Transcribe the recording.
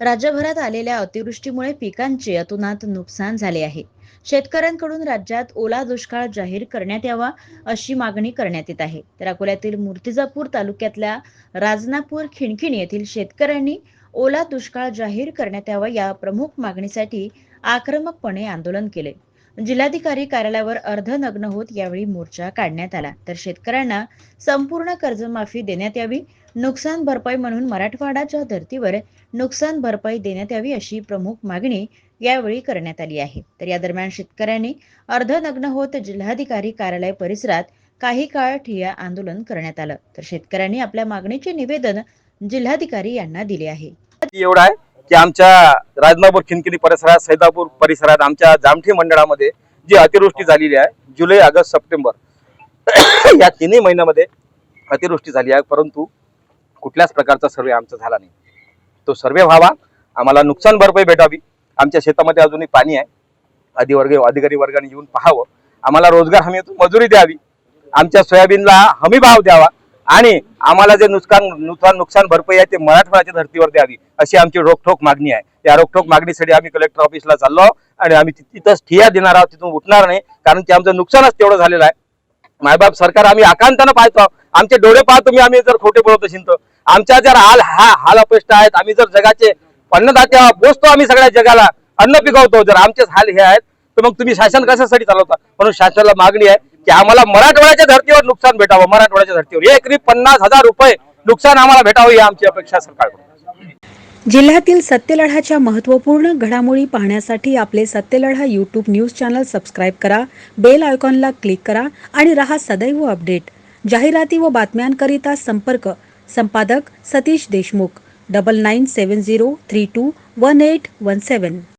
राज्यभरात आलेल्या अतिवृष्टीमुळे पिकांचे अतोनात नुकसान झाले आहे. शेतकऱ्यांकडून राज्यात ओला दुष्काळ जाहीर करण्यात यावा अशी मागणी करण्यात येत आहे. तर अकोल्यातील मूर्तिजापूर तालुक्यातल्या राजनापूर खिणखिण येथील शेतकऱ्यांनी ओला दुष्काळ जाहीर करण्यात यावा या प्रमुख मागणीसाठी आक्रमकपणे आंदोलन केले. जिल्हाधिकारी कार्यालयावर अर्धनग्न होत यावेळी मोर्चा काढण्यात आला. तर शेतकऱ्यांना संपूर्ण कर्जमाफी देण्यात यावी नुकसान भरपाई म्हणून मराठवाड्याच्या धर्तीवर नुकसान भरपाई देण्यात यावी अशी प्रमुख मागणी यावेळी करण्यात आली आहे. तर या दरम्यान शेतकऱ्यांनी अर्धनग्न होत जिल्हाधिकारी कार्यालय परिसरात काही काळ ठिय्या आंदोलन करण्यात आलं. तर शेतकऱ्यांनी आपल्या मागणीचे निवेदन जिल्हाधिकारी यांना दिले आहे. एवढा आहे? की आमच्या राजनापूर खिनकिनी परिसरात सैदापूर परिसरात आमच्या जामठी मंडळामध्ये जी अतिवृष्टी झालेली आहे जुलै ऑगस्ट सप्टेंबर या तिन्ही महिन्यामध्ये अतिवृष्टी झाली आहे. परंतु कुठल्याच प्रकारचा सर्वे आमचा झाला नाही. तो सर्वे व्हावा आम्हाला नुकसान भरपाई भेटावी आमच्या शेतामध्ये अजूनही पाणी आहे. अधिवर्ग अधिकारी वर्गाने येऊन पाहावं. आम्हाला रोजगार हमी मजुरी द्यावी. आमच्या सोयाबीनला हमी भाव द्यावा. आणि आम्हाला जे नुकसान नुकसान नुकसान भरपाई आहे ते मराठवाड्याच्या धर्तीवर द्यावी अशी आमची रोखठोक मागणी आहे. या रोखठोक मागणीसाठी आम्ही कलेक्टर ऑफिसला चाललो आणि आम्ही तिथंच ठिया देणार आहोत तिथून उठणार नाही कारण की आमचं नुकसानच तेवढं झालेलं आहे. मायबाप सरकार आम्ही आकांतानं पाहतो आमचे डोळे पाहतो मी आम्ही जर खोटे बोलत असेल तर. आमच्या जर हाल हा हाल अपेष्ट आहेत आम्ही जर जगाचे अन्नदात्या पोचतो आम्ही सगळ्या जगाला अन्न पिकवतो जर आमचेच हाल हे आहेत तर मग तुम्ही शासन कशासाठी चालवता? म्हणून शासनाला मागणी आहे की आम्हाला मराठवाड्याच्या धर्तीवर नुकसान भेटावं मराठवाड्याच्या धर्तीवर. एकरी पन्नास हजार रुपये नुकसान आम्हाला भेटावं ही आमची अपेक्षा सरकारकडून. जिल्ह्यातील सत्यलढाच्या महत्त्वपूर्ण घडामोडी पाहण्यासाठी आपले Satyaladha YouTube news channel subscribe करा बेल आयकॉनला क्लिक करा आणि रहा सदैव अपडेट जाहिराती व बातम्यांकरिता संपर्क संपादक Satish Deshmukh double nine seven zero three two one eight one seven